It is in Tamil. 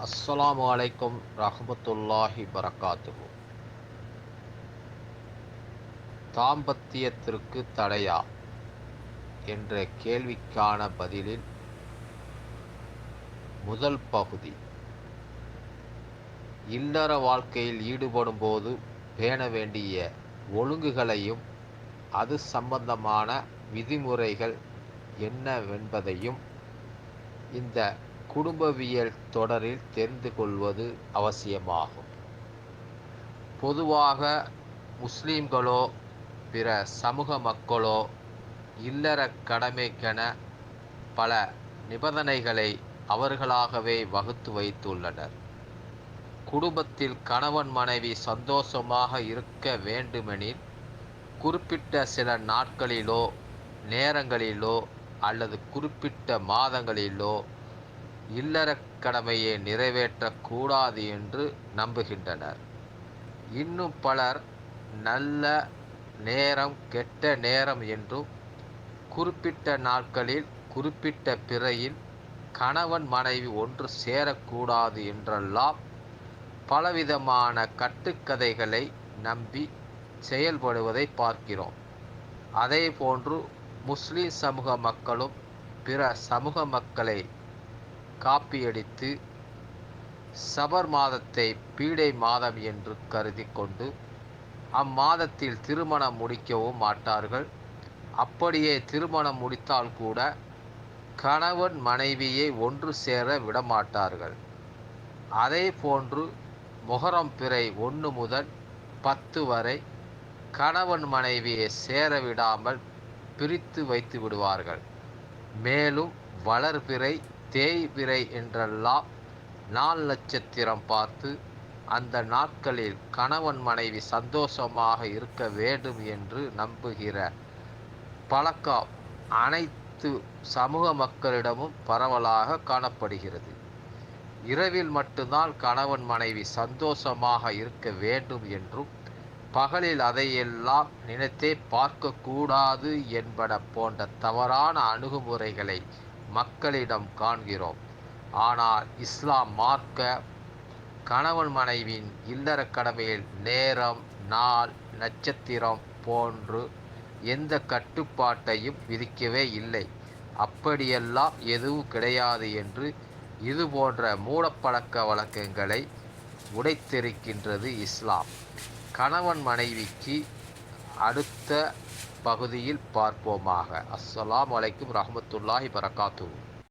அஸ்ஸலாமு அலைக்கும் ரஹமத்துல்லாஹி பரக்காத்துஹு தாம்பத்தியத்திற்கு தடையா என்ற கேள்விக்கான பதிலில் முதல் பகுதி. இல்லற வாழ்க்கையில் ஈடுபடும் போது பேண வேண்டிய ஒழுங்குகளையும் அது சம்பந்தமான விதிமுறைகள் என்னவென்பதையும் இந்த குடும்பவியல் தொடரில் தெரிந்து கொள்வது அவசியமாகும். பொதுவாக முஸ்லீம்களோ பிற சமூக மக்களோ இல்லற கடமைக்கென பல நிபந்தனைகளை அவர்களாகவே வகுத்து வைத்துள்ளனர். குடும்பத்தில் கணவன் மனைவி சந்தோஷமாக இருக்க வேண்டுமெனில் குறிப்பிட்ட சில நாட்களிலோ நேரங்களிலோ அல்லது குறிப்பிட்ட மாதங்களிலோ இல்லறக் கடமையை நிறைவேற்றக்கூடாது என்று நம்புகின்றனர். இன்னும் பலர் நல்ல நேரம் கெட்ட நேரம் என்றும் குறிப்பிட்ட நாட்களில் குறிப்பிட்ட பிறையில் கணவன் மனைவி ஒன்று சேரக்கூடாது என்றெல்லாம் பலவிதமான கட்டுக்கதைகளை நம்பி செயல்படுவதை பார்க்கிறோம். அதே போன்று முஸ்லிம் சமூக மக்களும் பிற சமூக மக்களை காப்பியடித்து சபர் மாதத்தை பீடை மாதம் என்று கருதி கொண்டு அம்மாதத்தில் திருமணம் முடிக்கவும் மாட்டார்கள். அப்படியே திருமணம் முடித்தால் கூட கணவன் மனைவியை ஒன்று சேர விடமாட்டார்கள். அதே போன்று முகரம் பிறை ஒன்று முதல் பத்து வரை கணவன் மனைவியை சேர விடாமல் பிரித்து வைத்து விடுவார்கள். மேலும் வளர்பிறை தேய்பிறை என்றெல்லாம் நாள் நட்சத்திரம் பார்த்து அந்த நாட்களில் கணவன் மனைவி சந்தோஷமாக இருக்க வேண்டும் என்று நம்புகிற பழக்கம் அனைத்து சமூக மக்களிடமும் பரவலாக காணப்படுகிறது. இரவில் மட்டும்தான் கணவன் மனைவி சந்தோஷமாக இருக்க வேண்டும் என்றும் பகலில் அதையெல்லாம் நினைத்தே பார்க்கக்கூடாது என்பன போன்ற தவறான அணுகுமுறைகளை மக்களிடம் காண்கிறோம். ஆனால் இஸ்லாம் மார்க்க கணவன் மனைவியின் இல்லற கடமையில் நேரம் நாள் நட்சத்திரம் போன்று எந்த கட்டுப்பாட்டையும் விதிக்கவே இல்லை. அப்படியெல்லாம் எதுவும் கிடையாது என்று இது போன்ற மூடப்பழக்க வழக்கங்களை உடைத்தெரிக்கின்றது இஸ்லாம். கணவன் மனைவிக்கு அடுத்த பகுதியில் பார்ப்போமாக. அஸ்ஸலாம் வலைக்கும் ரஹமத்துல்லாஹி வரகாத்து